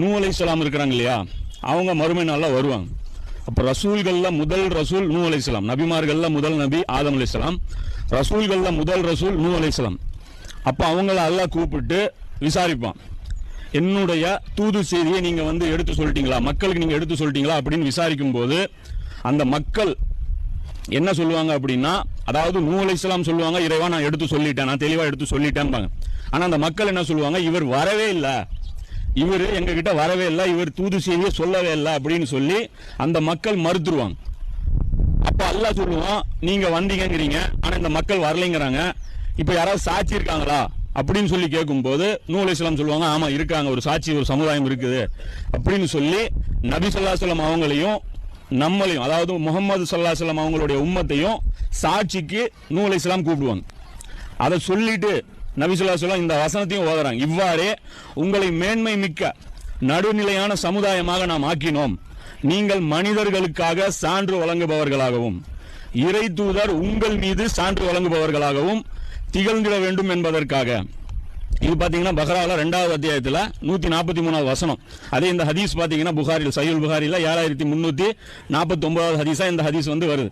நூ அலைஹிஸ்ஸலாம் இருக்கிறாங்க இல்லையா? அவங்க மறுமை நாளில் வருவாங்க. அப்போ ரசூல்களில் முதல் ரசூல் நூ அலைஹிஸ்ஸலாம் நபிமார்களில் முதல் நபி ஆதம் அலைஹிஸ்ஸலாம் ரசூல்களில் முதல் ரசூல் நூ அலைஹிஸ்ஸலாம் அப்போ அவங்கள எல்லாம் கூப்பிட்டு விசாரிப்பான். என்னுடைய தூது செய்தியை நீங்கள் வந்து எடுத்து சொல்லிட்டீங்களா? மக்களுக்கு நீங்கள் எடுத்து சொல்லிட்டீங்களா? அப்படின்னு விசாரிக்கும் போது அந்த மக்கள் என்ன சொல்லுவாங்க அப்படின்னா அதாவது நூ அலைஹிஸ்ஸலாம் சொல்லுவாங்க இறைவா நான் எடுத்து சொல்லிட்டேன். நான் தெளிவாக எடுத்து சொல்லிட்டேன்பாங்க. ஆனால் அந்த மக்கள் என்ன சொல்லுவாங்க இவர் வரவே இல்லை. இவர் எங்ககிட்ட வரவே இல்லை இவர் தூது செய்தியை சொல்லவே இல்லை அப்படின்னு சொல்லி அந்த மக்கள் மறுத்துருவாங்க. அப்போ அல்லாஹ் சொல்லுவான் நீங்க வந்தீங்கங்கிறீங்க ஆனா இந்த மக்கள் வரலைங்கிறாங்க. இப்போ யாராவது சாட்சி இருக்காங்களா? அப்படின்னு சொல்லி கேட்கும்போது நூ சொல்லுவாங்க ஆமா இருக்காங்க ஒரு சாட்சி ஒரு சமுதாயம் இருக்குது. அப்படின்னு சொல்லி நபி சொல்லா சொல்லம் அவங்களையும் நம்மளையும் அதாவது முகமது ஸல்லல்லாஹு சொல்லம் அவங்களுடைய உம்மத்தையும் சாட்சிக்கு நூலை இஸ்லாம் கூப்பிடுவாங்க. அதை சொல்லிட்டு நபிசுல்லா ஸல்லல்லாஹு இந்த வசனத்தையும் ஓதுறாங்க. இவ்வாறே உங்களை மேன்மை மிக்க நடுநிலையான சமுதாயமாக நாம் ஆக்கினோம். நீங்கள் மனிதர்களுக்காக சான்று வழங்குபவர்களாகவும் இறை தூதர் உங்கள் மீது சான்று வழங்குபவர்களாகவும் திகழ்ந்திட வேண்டும் என்பதற்காக. இது பார்த்தீங்கன்னா பஹ்ராவில் ரெண்டாவது அத்தியாயத்தில் நூற்றி நாற்பத்தி மூணாவது வசனம். அதே இந்த ஹதீஸ் பார்த்தீங்கன்னா புகாரில் சையுல் புகாரில் ஏழாயிரத்தி முந்நூற்றி நாற்பத்தி ஒன்பதாவது ஹதீஸாக இந்த ஹதீஸ் வந்து வருது.